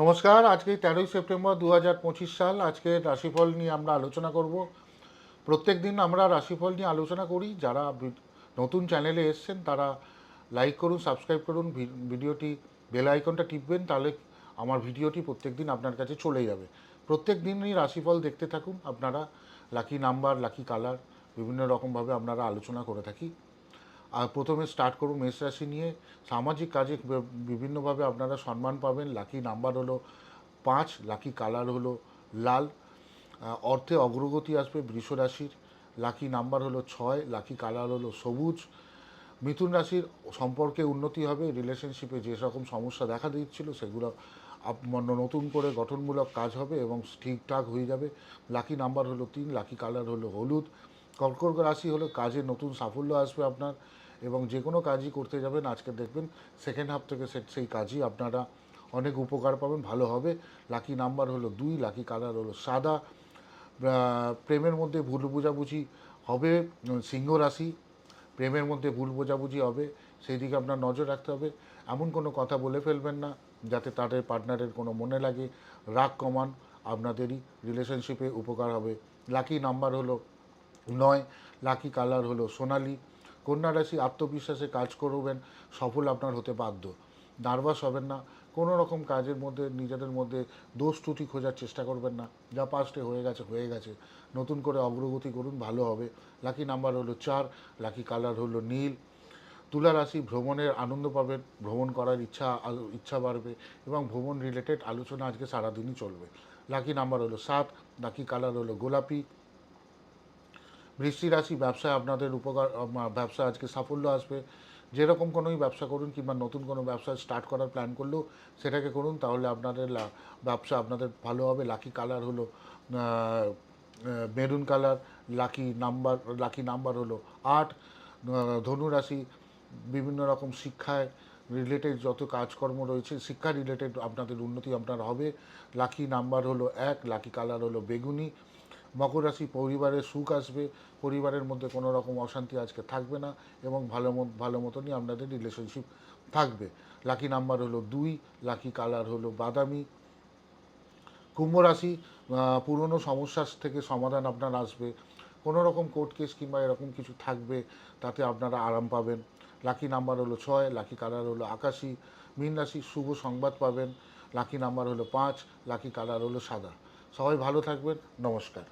নমস্কার, আজকে তেরোই সেপ্টেম্বর দু হাজার পঁচিশ সাল আজকে রাশিফল নিয়ে আমরা আলোচনা করব। প্রত্যেক দিন আমরা রাশিফল নিয়ে আলোচনা করি। যারা নতুন চ্যানেলে এসছেন, তারা লাইক করুন, সাবস্ক্রাইব করুন ভিডিওটি বেল আইকনটা টিপবেন, তাহলে আমার ভিডিওটি প্রত্যেক দিন আপনার কাছে চলে যাবে। প্রত্যেক দিনই রাশিফল দেখতে থাকুন। আপনারা লাকি নাম্বার লাকি কালার বিভিন্ন রকমভাবে আপনারা আলোচনা করে থাকি। আর প্রথমে স্টার্ট করুন মেষ রাশি নিয়ে। সামাজিক কাজে বিভিন্নভাবে আপনারা সম্মান পাবেন। লাকি নাম্বার হলো পাঁচ লাকি কালার হলো লাল। অর্থে অগ্রগতি আসবে বৃষ রাশির। লাকি নাম্বার হলো ছয় লাকি কালার হলো সবুজ। মিথুন রাশির সম্পর্কে উন্নতি হবে। রিলেশনশিপে যে রকম সমস্যা দেখা দিচ্ছিল, সেগুলো নতুন করে গঠনমূলক কাজ হবে এবং ঠিকঠাক হয়ে যাবে। লাকি নাম্বার হলো তিন লাকি কালার হলো হলুদ। কর্কট রাশি হলো কাজে নতুন সাফল্য আসবে আপনার। এবং যে কোনো কাজই করতে যাবেন, আজকে দেখবেন সেকেন্ড হাফ থেকে সেই কাজই আপনারা অনেক উপকার পাবেন, ভালো হবে। লাকি নাম্বার হলো দুই লাকি কালার হলো সাদা। প্রেমের মধ্যে ভুল বোঝাবুঝি হবে সিংহ রাশি, প্রেমের মধ্যে ভুল বোঝাবুঝি হবে সেই দিকে আপনার নজর রাখতে হবে। এমন কোনো কথা বলে ফেলবেন না, যাতে তাদের পার্টনারের কোনো মনে লাগে। রাগ কমান, আপনাদেরই রিলেশনশিপে উপকার হবে। লাকি নাম্বার হলো নয় লাকি কালার হলো সোনালি। কন্যা রাশি আত্মবিশ্বাসে কাজ করবেন, সফল আপনার হতে বাধ্য। নার্ভাস হবেন না, কোনো রকম কাজের মধ্যে, নিজেদের মধ্যে দোষ ত্রুটি খোঁজার চেষ্টা করবেন না। যা পাস্টে হয়ে গেছে হয়ে গেছে। নতুন করে অগ্রগতি করুন, ভালো হবে। লাকি নাম্বার হলো চার লাকি কালার হলো নীল। তুলা রাশি ভ্রমণের আনন্দ পাবেন, ভ্রমণ করার ইচ্ছা ইচ্ছা বাড়বে এবং ভ্রমণ রিলেটেড আলোচনা আজকে সারাদিনই চলবে। লাকি নাম্বার হলো সাত লাকি কালার হলো গোলাপি। বৃষ্টি রাশি, ব্যবসায় আপনাদের উপকার ব্যবসা আজকে সাফল্য আসবে। যেরকম কোনোই ব্যবসা করুন কিংবা নতুন কোনো ব্যবসা স্টার্ট করার প্ল্যান করলেও সেটাকে করুন, তাহলে আপনাদের ব্যবসা আপনাদের ভালো হবে। লাকি কালার হলো maroon colour lucky number lucky number হলো আট। ধনুরাশি বিভিন্ন রকম শিক্ষায় রিলেটেড যত কাজকর্ম রয়েছে, শিক্ষা রিলেটেড আপনাদের উন্নতি আপনার হবে। লাকি নাম্বার হলো এক লাকি কালার হলো বেগুনি। মকর রাশি পরিবারের সুখ আসবে, পরিবারের মধ্যে কোনো রকম অশান্তি আজকে থাকবে না এবং ভালো ভালো মতনই আপনাদের রিলেশনশিপ থাকবে। লাকি নাম্বার হলো দুই লাকি কালার হলো বাদামি। কুম্ভ রাশি পুরনো সমস্যার থেকে সমাধান আপনার আসবে। কোনো রকম কোর্ট কেস কিংবা এরকম কিছু থাকবে, তাতে আপনারা আরাম পাবেন। লাকি নাম্বার হলো ছয় লাকি কালার হলো আকাশি। মীন রাশি, শুভ সংবাদ পাবেন। লাকি নাম্বার হলো পাঁচ লাকি কালার হলো সাদা। সবাই ভালো থাকবেন, নমস্কার।